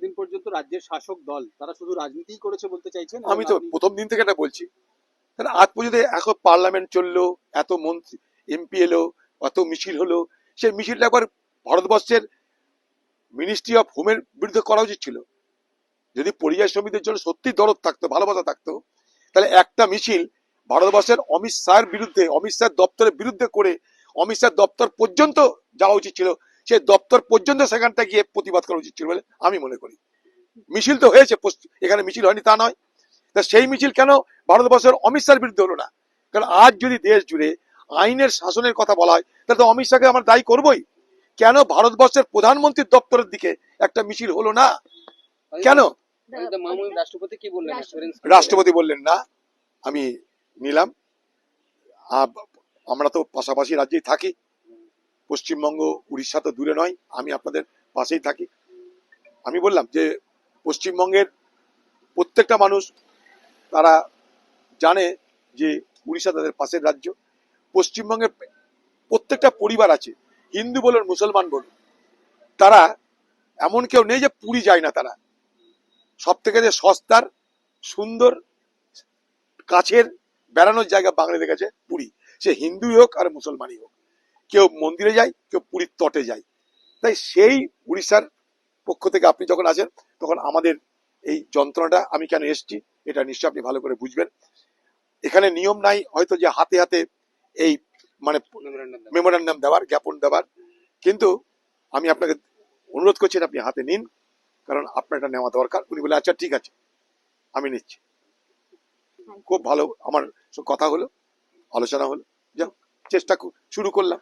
এতদিন পর্যন্ত রাজ্যের শাসক দল তারা শুধু রাজনীতিই করেছে বলতে চাইছেন? আমি তো প্রথম দিন থেকে এটা বলছি। কারণ আজ পর্যন্ত এখন পার্লামেন্ট চলল এত মন্ত্রী এমপি এলো এত মিছিল হলো সেই মিছিলটা একবার ভারতবর্ষের মিনিস্ট্রি অফ হোমের বিরুদ্ধে করা উচিত ছিল। যদি পরিযায়ী শ্রমিকদের জন্য সত্যি দরদ থাকতো ভালোবাসা থাকতো তাহলে একটা মিছিল ভারতবর্ষের অমিত শাহের বিরুদ্ধে অমিত শাহের দপ্তরের বিরুদ্ধে করে অমিত শাহের দপ্তর পর্যন্ত যাওয়া উচিত ছিল। সেই দপ্তর পর্যন্ত সেখানটা গিয়ে প্রতিবাদ করা উচিত ছিল বলে আমি মনে করি। মিছিল তো হয়েছে এখানে মিছিল হয়নি তা নয়। তা সেই মিছিল কেন ভারতবর্ষের অমিত শাহের বিরুদ্ধে হলো না? কারণ আজ যদি দেশ জুড়ে আইনের শাসনের কথা বলা হয় তাহলে তো অমিত শাহকে আমরা দায়ী করবই। কেন ভারতবর্ষের প্রধানমন্ত্রীর দপ্তরের দিকে একটা মিছিল হলো না? কেন? রাষ্ট্রপতি কি বললেন? রাষ্ট্রপতি। বললেন না। আমি নিলাম। আমরা তো পাশাপাশি রাজ্যেই থাকি। পশ্চিমবঙ্গ উড়িষ্যা তো দূরে নয়, আমি আপনাদের পাশেই থাকি। আমি বললাম যে পশ্চিমবঙ্গের প্রত্যেকটা মানুষ তারা জানে যে উড়িষ্যা তাদের পাশের রাজ্য। পশ্চিমবঙ্গের প্রত্যেকটা পরিবার আছে, হিন্দু বলুন, মুসলমান বলুন, তারা এমন কেউ নেই যে পুরী যায় না তারা। সব থেকে যে সস্তার, সুন্দর, কাছের, বেড়ানোর জায়গা বাঙালিদের কাছে পুরী। সে হিন্দুই হোক আর মুসলমানই হোক। কেউ মন্দিরে যায় কেউ পুরীর তটে যায়। তাই সেই উড়িষ্যার পক্ষ থেকে আপনি যখন আসেন তখন আমাদের এই যন্ত্রণাটা আমি কেন এসছি এটা নিশ্চয়ই আপনি ভালো করে বুঝবেন। এখানে নিয়ম নাই হয়তো যে হাতে হাতে এই মানে? মেমোরান্ডাম দেওয়ার জ্ঞাপন দেওয়ার। কিন্তু আমি আপনাকে অনুরোধ করছি আপনি হাতে নিন কারণ আপনার এটা নেওয়া দরকার। উনি বলে আচ্ছা ঠিক আছে আমি নিচ্ছি। খুব ভালো আমার কথা হলো আলোচনা হলো। যাক চেষ্টা শুরু করলাম।